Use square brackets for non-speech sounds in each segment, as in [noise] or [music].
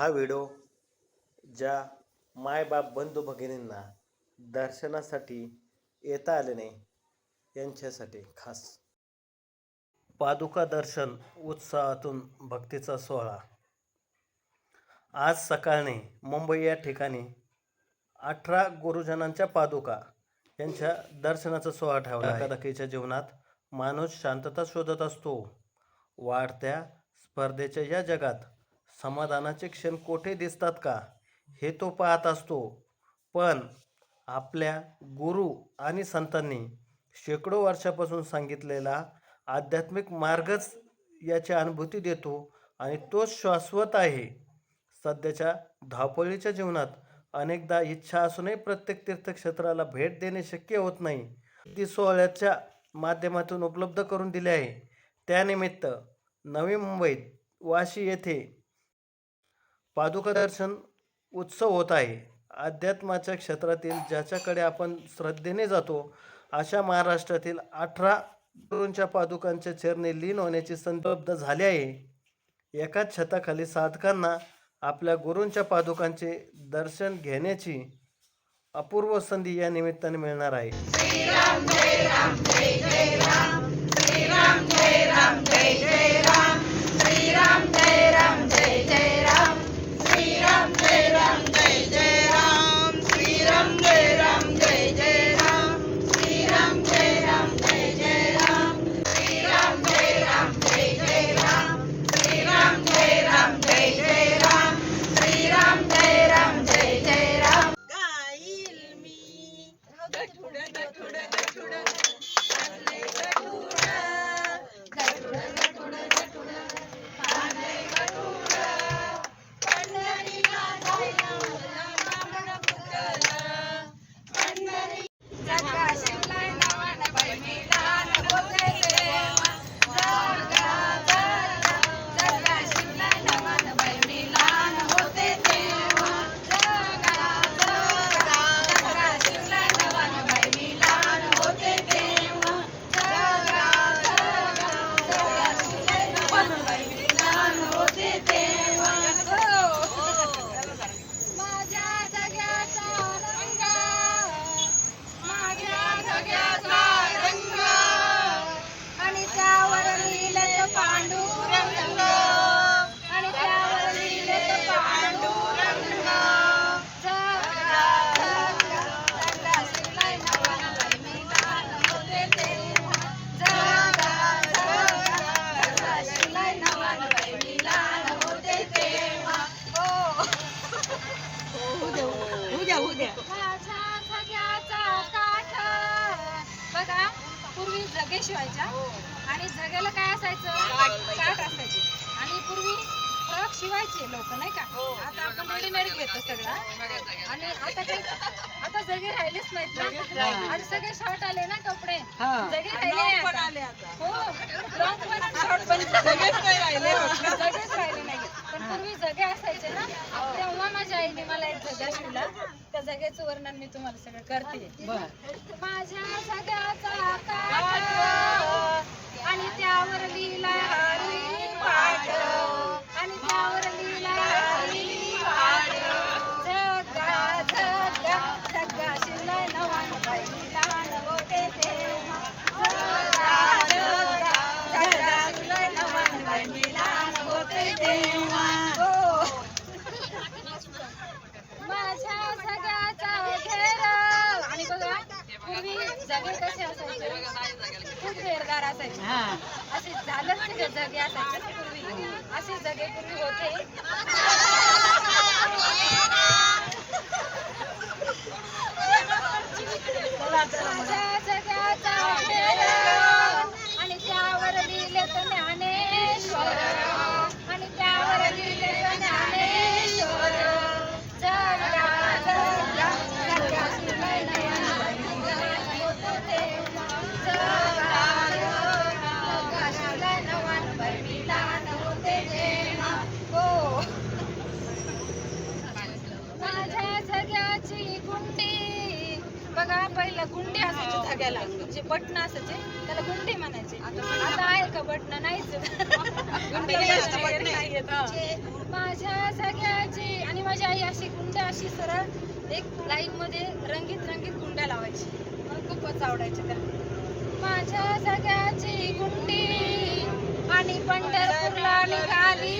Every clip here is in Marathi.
हा व्हिडिओ ज्या मायबाप बंधू भगिनींना दर्शनासाठी येता आले नाही यांच्यासाठी खास. पादुका दर्शन उत्साहातून भक्तीचा सोहळा. आज सकाळने मुंबई या ठिकाणी अठरा गुरुजनांच्या पादुका यांच्या दर्शनाचा सोहळा ठेवला धकाधकीच्या जीवनात माणूस शांतता शोधत असतो. वाढत्या स्पर्धेच्या या जगात समाधानाचे क्षण कोठे दिसतात का? हे तो पाहत असतो. पण आपल्या गुरु आणि संतांनी शेकडो वर्षापासून सांगितलेला आध्यात्मिक मार्गच याची अनुभूती देतो आणि तो शाश्वत आहे. सध्याच्या धावपळीच्या जीवनात अनेकदा इच्छा असूनही प्रत्येक तीर्थक्षेत्राला भेट देणे शक्य होत नाही. ती सोहळ्याच्या माध्यमातून उपलब्ध करून दिले आहे. त्यानिमित्त नवी मुंबईत वाशी येथे पादुका दर्शन उत्सव होत आहे. अध्यात्माच्या क्षेत्रातील ज्याच्याकडे आपण श्रद्धेने जातो अशा महाराष्ट्रातील अठरा गुरूंच्या पादुकांच्या चरणी लीन होण्याची संधी झाली आहे. एकाच छताखाली साधकांना आपल्या गुरूंच्या पादुकांचे दर्शन घेण्याची अपूर्व संधी या निमित्ताने मिळणार आहे. गाईल काठ बघा पूर्वी जगे शिवायच्या आणि जगेला काय असायचं? काठ असायचे. आणि पूर्वी फ्रॉक शिवायचे लोक नाही का? आता आपण रेडीमेड घेतो सगळं. आणि आता काही आता जगे राहिलेच नाहीत ना. आणि सगळे शॉर्ट आले ना कपडे. जगे राहिले. हो. लॉंग पण शॉर्ट पण जगेच राहिले. जगेच राहिले नाही. पण पूर्वी जगे असायचे ना. तेव्हा माझ्या आईने मला एक जगा शिवला. त्या जगेचं वर्णन मी तुम्हाला सगळं करते. माझ्या जगाचा घेरदार असायचे. असे झालंच जगे असायचे ना पूर्वी असे जगे पूर्वी होते. धाग्याला जे बटन असायचे त्याला गुंडी म्हणायचे. आता आहे का बटन नाहीच. माझ्या सगळ्याची माझी आई अशी गुंड अशी सरळ एक लाईन मध्ये रंगीत रंगीत गुंड्या लावायची. मला खूपच आवडायचे त्या. माझ्या सगळ्याची गुंडी आणि पंढरपूरला निघाली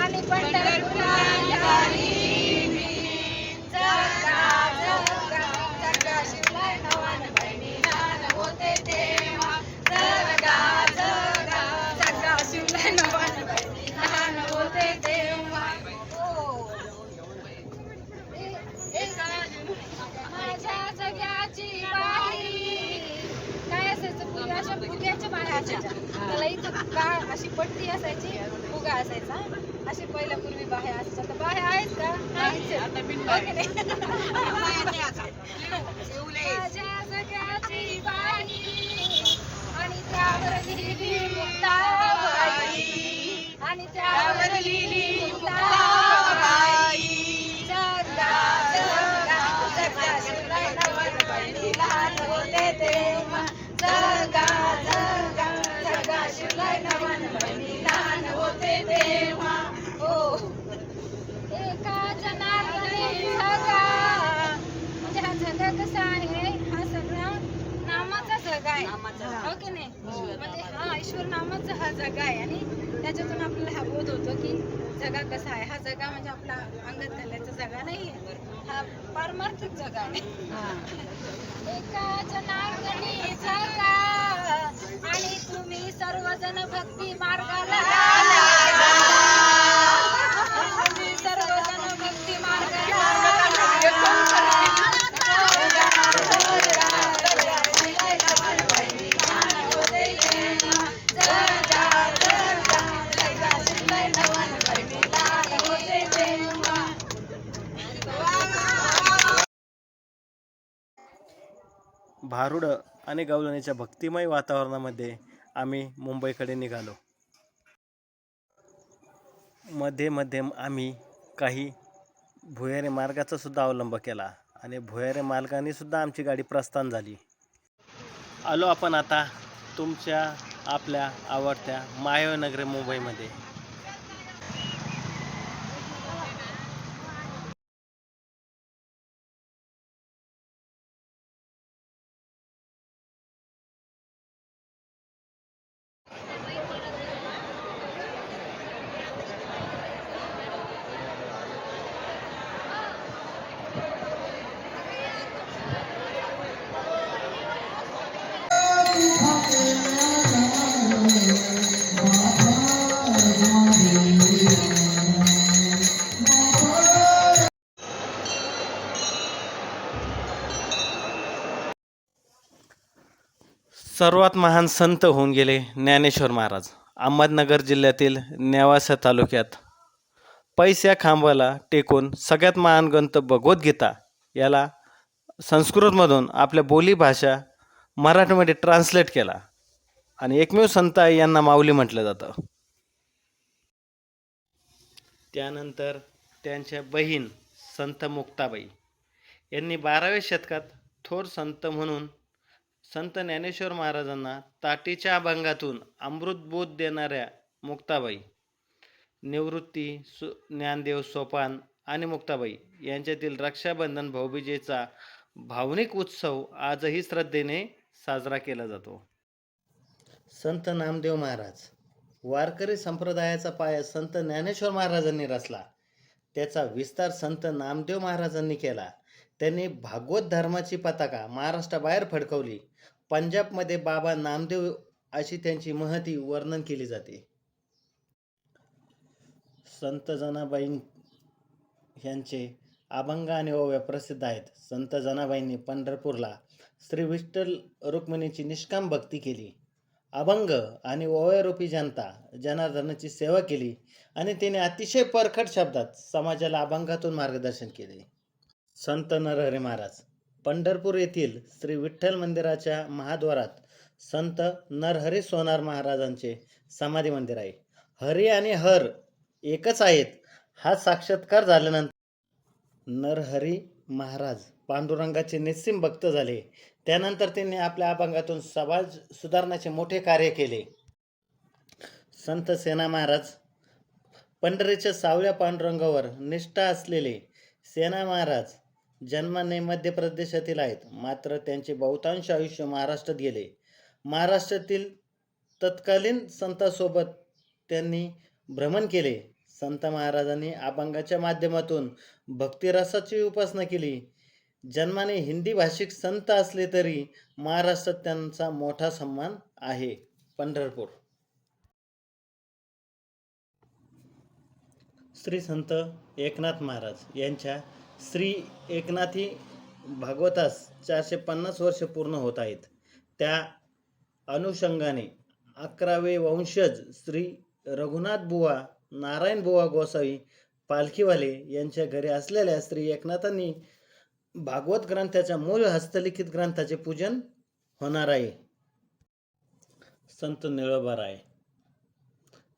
आणि पंढरपूरला निघाली माझ्या जगाची काय असायचं पूर्वी अशा फुग्याच्या बाया असायच्या त्याला इथं काळ अशी पट्टी असायची फुगा असायचा अशी पहिल्या पूर्वी बाह्या असायच्या तर बाह्या आहेत का माझ्या जगाची बाई. आणि त्यावर लिहिली मुक्ता. आणि त्यावर लिहिली मुक्ताबाई लहान होते तेव्हा जगा जगा जगा शिवलाय नवानं बहिणी लहान होते तेव्हा हो एका जनार्दनी झगा म्हणजे हा झगा कसा आहे हा सगळा नामाचा झगा आहे हो. की नाही? म्हणजे हा ईश्वर नामाचा हा जगा आहे. आणि त्याच्यातून आपल्याला हा बोध होतो की जगा कसा आहे? हा जगा म्हणजे आपला अंगात घालायचा जगा नाही हा पारमार्थिक जगा आहे. एका जनार्दनी जगा आणि तुम्ही सर्वजन भक्ती मार्गाला भारुडं आणि गवळणीच्या भक्तिमय वातावरणामध्ये आम्ही मुंबईकडे निघालो. मध्ये मध्ये आम्ही काही भुयारी मार्गाचा सुद्धा अवलंब केला आणि भुयारी मार्गाने सुद्धा आमची गाडी प्रस्थान झाली. आलो आपण आता तुमच्या आपल्या आवडत्या मायवनगरी मुंबईमध्ये. सर्वात महान संत होऊन गेले ज्ञानेश्वर महाराज. अहमदनगर जिल्ह्यातील नेवासा तालुक्यात पैसा खांबाला टेकून सगळ्यात महान ग्रंथ भगवद्गीता याला संस्कृतमधून आपल्या बोलीभाषा मराठीमध्ये ट्रान्सलेट केला. आणि एकमेव संत आहे यांना माऊली म्हटलं जातं. त्यानंतर त्यांच्या बहीण संत मुक्ताबाई. यांनी बाराव्या शतकात थोर संत म्हणून संत ज्ञानेश्वर महाराजांना ताटीच्या अभंगातून अमृतबोध देणाऱ्या मुक्ताबाई निवृत्ती सु ज्ञानदेव सोपान आणि मुक्ताबाई यांच्यातील रक्षाबंधन भाऊबीजेचा भावनिक उत्सव आजही श्रद्धेने साजरा केला जातो. संत नामदेव महाराज वारकरी संप्रदायाचा पाया संत ज्ञानेश्वर महाराजांनी रचला. त्याचा विस्तार संत नामदेव महाराजांनी केला. त्यांनी भागवत धर्माची पताका महाराष्ट्राबाहेर फडकवली. पंजाबमध्ये बाबा नामदेव अशी त्यांची महती वर्णन केली जाते. संत जनाबाई यांचे अभंग आणि ओव्या प्रसिद्ध आहेत. संत जनाबाईंनी पंढरपूरला श्री विठ्ठल रुक्मिणीची निष्काम भक्ती केली. अभंग आणि ओव्यारूपी जनता जनार्दनाची सेवा केली आणि तिने अतिशय परखड शब्दात समाजाला अभंगातून मार्गदर्शन केले. संत नरहरी महाराज. पंढरपूर येथील श्री विठ्ठल मंदिराच्या महाद्वारात संत नरहरी सोनार महाराजांचे समाधी मंदिर आहे. हरी आणि हर एकच आहेत हा साक्षात्कार झाल्यानंतर नरहरी महाराज पांडुरंगाचे निस्सिम भक्त झाले. त्यानंतर त्यांनी आपल्या अभंगातून समाज सुधारण्याचे मोठे कार्य केले. संत सेना महाराज पंढरीच्या सावळ्या पांडुरंगावर निष्ठा असलेले सेना महाराज जन्माने मध्य प्रदेशातील आहेत. मात्र त्यांचे बहुतांश आयुष्य महाराष्ट्रात गेले. महाराष्ट्रातील तत्कालीन संतांसोबत त्यांनी भ्रमण केले. संत महाराजांनी अभंगाच्या माध्यमातून भक्तिरसाची उपासना केली. जन्माने हिंदी भाषिक संत असले तरी महाराष्ट्रात त्यांचा मोठा सन्मान आहे. पंढरपूर. श्री संत एकनाथ महाराज यांच्या श्री एकनाथी भागवतास चारशे पन्नास वर्ष पूर्ण होत आहेत. त्या अनुषंगाने अकरावे वंशज श्री रघुनाथ बुवा नारायण बुवा गोसावी पालखीवाले यांच्या घरी असलेल्या श्री एकनाथांनी भागवत ग्रंथाच्या मूळ हस्तलिखित ग्रंथाचे पूजन होणार आहे. संत निळोबाराय.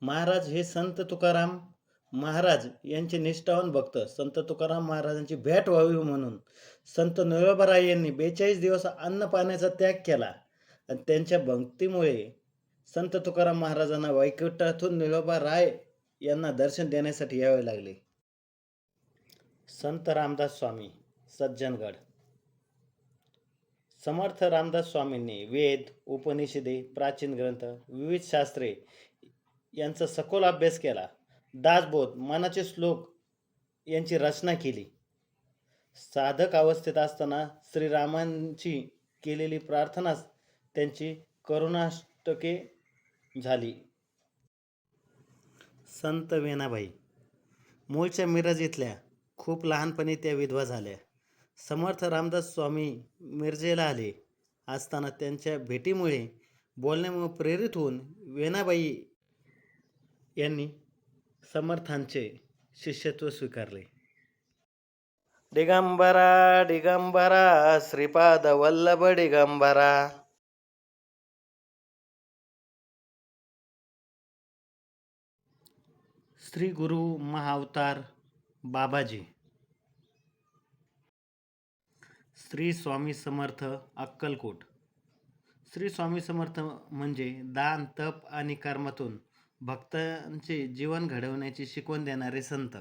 महाराज हे संत तुकाराम महाराज यांचे निष्ठावान भक्त संत तुकाराम महाराजांची भेट व्हावी म्हणून संत नरोबराय यांनी बेचाळीस दिवस अन्न पाण्याचा त्याग केला. आणि त्यांच्या भक्तीमुळे संत तुकाराम महाराजांना वैकुंठातून निळोबा राय यांना दर्शन देण्यासाठी यावे लागले. संत रामदास स्वामी सज्जनगड. समर्थ रामदास स्वामींनी वेद उपनिषदे प्राचीन ग्रंथ विविध शास्त्रे यांचा सखोल अभ्यास केला. दासबोध मनाचे श्लोक यांची रचना केली. साधक अवस्थेत असताना श्रीरामांची केलेली प्रार्थनाच त्यांची करुणाष्टके झाली. संत वेणाबाई मूळच्या मिरज इथल्या खूप लहानपणी त्या विधवा झाल्या. समर्थ रामदास स्वामी मिरजेला आले असताना त्यांच्या भेटीमुळे बोलण्यामुळे प्रेरित होऊन वेणाबाई यांनी समर्थांचे शिष्यत्व स्वीकारले. दिगंबरा दिगंबरा श्रीपाद वल्लभ दिगंबरा. श्री गुरु महाअवतार बाबाजी. श्री स्वामी समर्थ अक्कलकोट. श्री स्वामी समर्थ म्हणजे दान तप आणि कर्मातून भक्तांचे जीवन घडवण्याची शिकवण देणारे संत.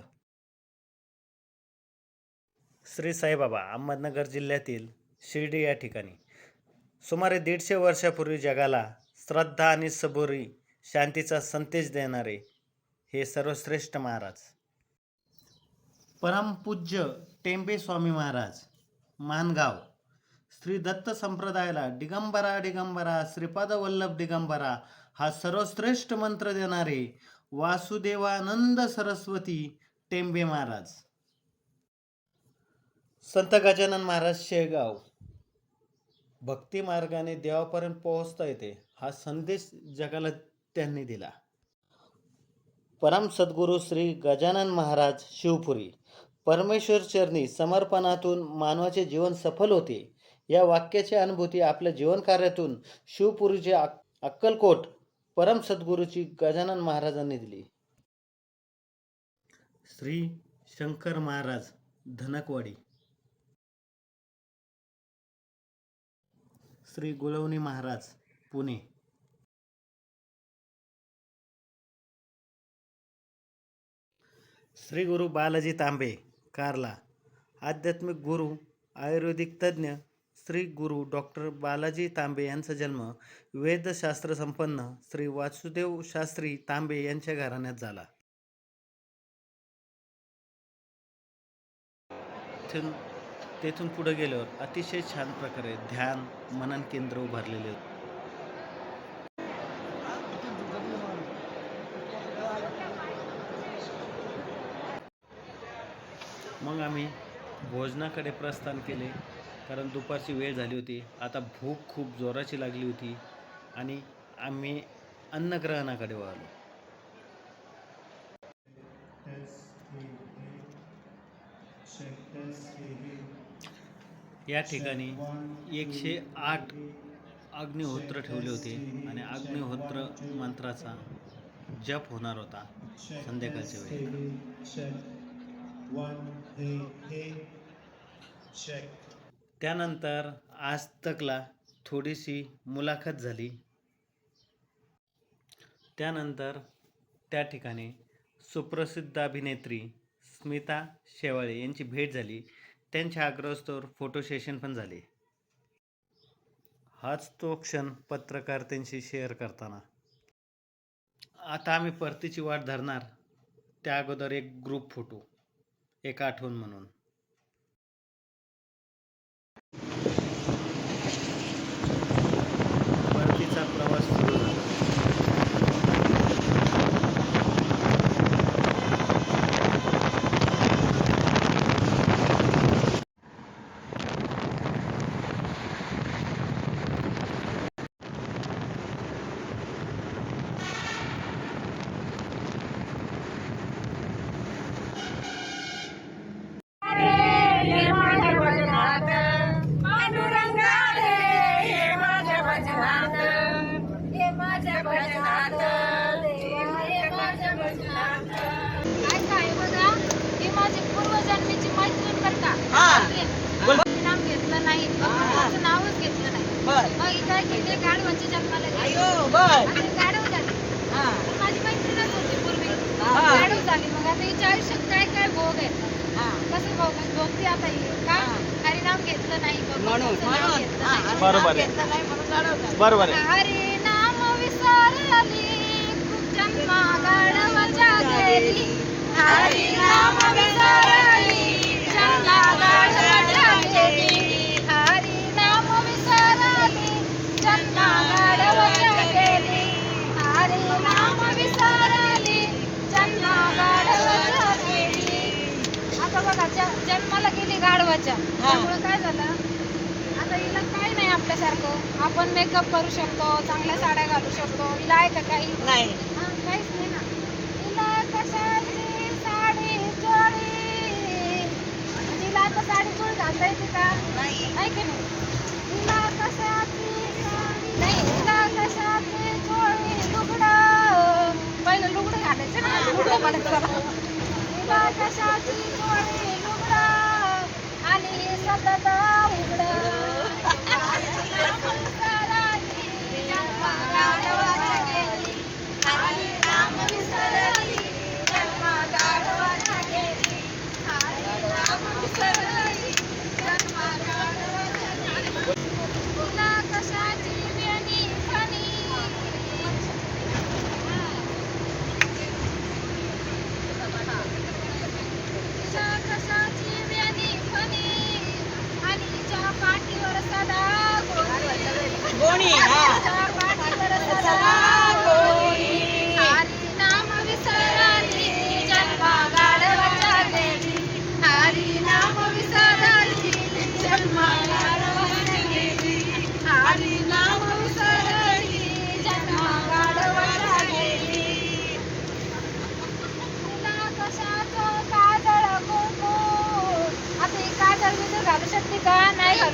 श्री साईबाबा अहमदनगर जिल्ह्यातील शिर्डी या ठिकाणी. सुमारे दीडशे वर्षापूर्वी जगाला श्रद्धा आणि सबुरी शांतीचा संदेश देणारे हे सर्वश्रेष्ठ महाराज. परमपूज्य टेंबे स्वामी महाराज मानगाव श्री दत्त संप्रदायाला दिगंबरा दिगंबरा श्रीपाद वल्लभ दिगंबरा हा सर्वश्रेष्ठ मंत्र देणारे वासुदेवानंद सरस्वती टेंबे महाराज. संत गजानन महाराज शेगाव. भक्ती मार्गाने देवापर्यंत पोहोचता येते हा संदेश जगाला त्यांनी दिला. परम सद्गुरू श्री गजानन महाराज शिवपुरी परमेश्वर चरणी समर्पणातून मानवाचे जीवन सफल होते. या वाक्याची अनुभूती आपल्या जीवनकार्यातून शिवपुरीचे अक्कलकोट परम सद्गुरूची गजानन महाराजांनी दिली. श्री शंकर महाराज धनकवाडी. श्री गुळवणी महाराज पुणे. श्री गुरु बालाजी तांबे कारला. आध्यात्मिक गुरु आयुर्वेदिक तज्ज्ञ श्री गुरु डॉक्टर बालाजी तांबे यांचा जन्म वेदशास्त्र संपन्न श्री वासुदेव शास्त्री तांबे यांच्या घराण्यात झाला. तिथून तेथून पुढे गेल्यावर अतिशय छान प्रकारे ध्यान मनन केंद्र उभारलेले होते. मग आम्ही भोजनाकडे प्रस्थान केले. कारण दुपारची वेळ झाली होती. आता भूक खूप जोराची लागली होती आणि आम्ही अन्नग्रहणाकडे वळलो. या ठिकाणी एकशे आठ अग्निहोत्र ठेवले होते आणि अग्निहोत्र मंत्राचा जप होणार होता संध्याकाळच्या वेळेला त्यानंतर आज तकला थोडीशी मुलाखत झाली. त्यानंतर त्या ठिकाणी सुप्रसिद्ध अभिनेत्री स्मिता शेवाळे यांची भेट झाली. त्यांच्या आग्रहास्तवर फोटो सेशन पण झाले. हाच तो क्षण पत्रकारांशी शेअर करताना. आता आम्ही परतीची वाट धरणार. त्या अगोदर एक ग्रुप फोटो एक आठवण म्हणून परतीचा प्रवास सुरू झाला काय काय बघा ही माझी पूर्वजन्मीची मैत्रीण बरं का हा. मैत्रीण. नाव घेतलं नाही माझं नावच घेतलं नाही बर. ही. अयो बर. हा. माझी मैत्रीणच होती पूर्वी. हा. गाढव झाली मग आता हिच्या आयुष्यात काय काय भोग आहेत हा. कसं भोग? भोगती आता ही. का? हा. हरिनाम घेतलं नाही. म्हणून म्हणून. हा. आणि बरोबर आहे. घेतलं नाही म्हणून. बरोबर आहे विसरली खूप जन्मा गाढवाच्या गेली हरिनाम विसरली जन्मा गाढवाच्या गेली हरिनाम विसरली जन्मा गाढवाच्या गेली हरिनाम विसरली जन्मा गाढवाच्या गेली आता बघा ज- जन्माला गेली गाढवाच्या त्यामुळे काय झालं आता हिला काही नाही आपल्यासारखं आपण मेकअप करू शकतो चांगल्या साड्या घालू शकतो. हिला आहे का काही? नाही. हा, काहीच नाही ना. हिला कशाची साडी चोळी तिला आता साडी चोळी घालता येते का? नाही. नाही की नाही? हिला कशाची साडी? नाही. हिला कशाची चोळी लुगडं? पहिलं लुगडं घालायचं ना लुगडं म्हणायचं हिला कशाची चोळी लुगडं? आणि सतत उघडं. Thank [laughs] you.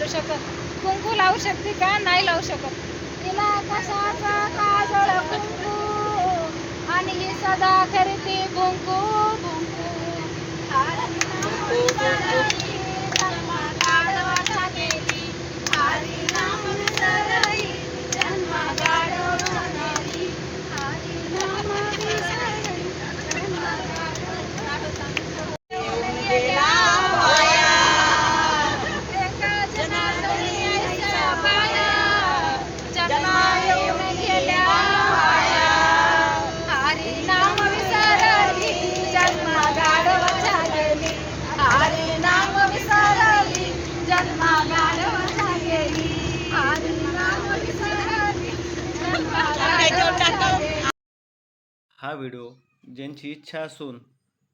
करू शकत? कुंकू लावू शकते का? नाही लावू शकत. तिला कशाचा काजळ कुंकू? आणि ही सदा करते कुंकू कुंकू हा व्हिडिओ ज्यांची इच्छा असून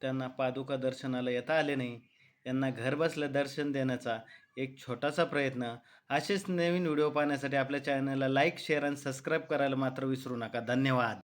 त्यांना पादुका दर्शनाला येता आले नाही यांना घरबसल्या दर्शन देण्याचा एक छोटासा प्रयत्न. असेच नवीन व्हिडिओ पाहण्यासाठी आपल्या चॅनलला लाईक शेअर आणि सबस्क्राईब करायला मात्र विसरू नका. धन्यवाद.